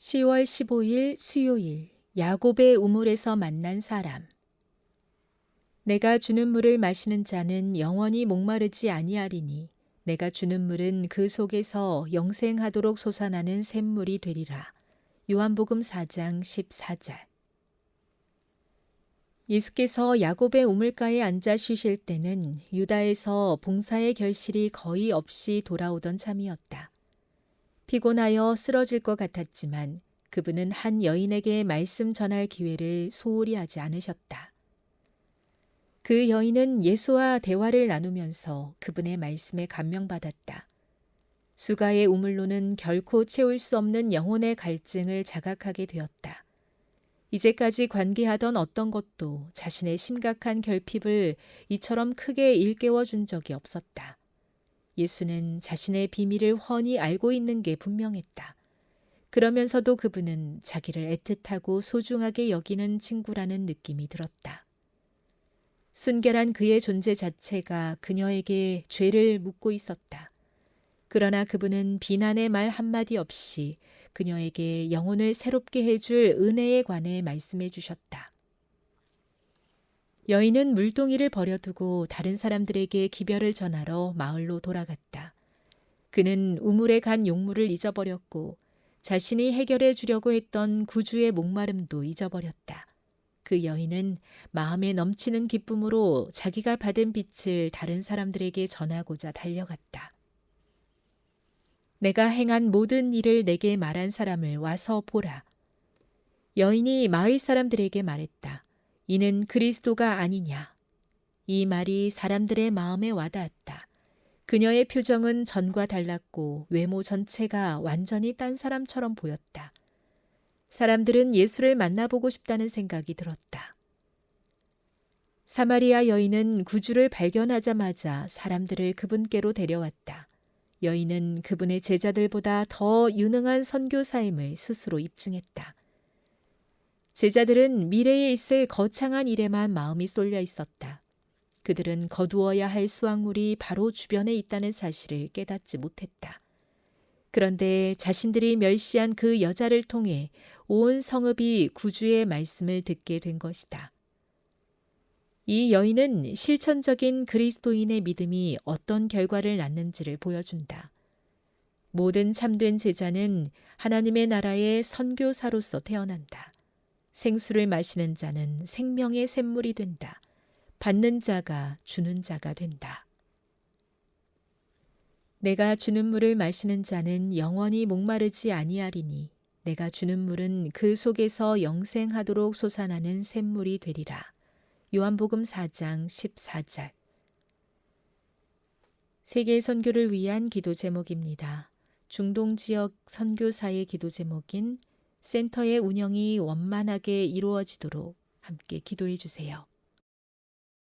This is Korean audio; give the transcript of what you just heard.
10월 15일 수요일 야곱의 우물에서 만난 사람 내가 주는 물을 마시는 자는 영원히 목마르지 아니하리니 내가 주는 물은 그 속에서 영생하도록 솟아나는 샘물이 되리라. 요한복음 4장 14절 예수께서 야곱의 우물가에 앉아 쉬실 때는 유다에서 봉사의 결실이 거의 없이 돌아오던 참이었다. 피곤하여 쓰러질 것 같았지만 그분은 한 여인에게 말씀 전할 기회를 소홀히 하지 않으셨다. 그 여인은 예수와 대화를 나누면서 그분의 말씀에 감명받았다. 수가의 우물로는 결코 채울 수 없는 영혼의 갈증을 자각하게 되었다. 이제까지 관계하던 어떤 것도 자신의 심각한 결핍을 이처럼 크게 일깨워 준 적이 없었다. 예수는 자신의 비밀을 훤히 알고 있는 게 분명했다. 그러면서도 그분은 자기를 애틋하고 소중하게 여기는 친구라는 느낌이 들었다. 순결한 그의 존재 자체가 그녀에게 죄를 묻고 있었다. 그러나 그분은 비난의 말 한마디 없이 그녀에게 영혼을 새롭게 해줄 은혜에 관해 말씀해 주셨다. 여인은 물동이를 버려두고 다른 사람들에게 기별을 전하러 마을로 돌아갔다. 그는 우물에 간 용물을 잊어버렸고 자신이 해결해 주려고 했던 구주의 목마름도 잊어버렸다. 그 여인은 마음에 넘치는 기쁨으로 자기가 받은 빛을 다른 사람들에게 전하고자 달려갔다. 내가 행한 모든 일을 내게 말한 사람을 와서 보라. 여인이 마을 사람들에게 말했다. 이는 그리스도가 아니냐. 이 말이 사람들의 마음에 와닿았다. 그녀의 표정은 전과 달랐고 외모 전체가 완전히 딴 사람처럼 보였다. 사람들은 예수를 만나보고 싶다는 생각이 들었다. 사마리아 여인은 구주를 발견하자마자 사람들을 그분께로 데려왔다. 여인은 그분의 제자들보다 더 유능한 선교사임을 스스로 입증했다. 제자들은 미래에 있을 거창한 일에만 마음이 쏠려 있었다. 그들은 거두어야 할 수확물이 바로 주변에 있다는 사실을 깨닫지 못했다. 그런데 자신들이 멸시한 그 여자를 통해 온 성읍이 구주의 말씀을 듣게 된 것이다. 이 여인은 실천적인 그리스도인의 믿음이 어떤 결과를 낳는지를 보여준다. 모든 참된 제자는 하나님의 나라의 선교사로서 태어난다. 생수를 마시는 자는 생명의 샘물이 된다. 받는 자가 주는 자가 된다. 내가 주는 물을 마시는 자는 영원히 목마르지 아니하리니 내가 주는 물은 그 속에서 영생하도록 솟아나는 샘물이 되리라. 요한복음 4장 14절 세계 선교를 위한 기도 제목입니다. 중동 지역 선교사의 기도 제목인 센터의 운영이 원만하게 이루어지도록 함께 기도해 주세요.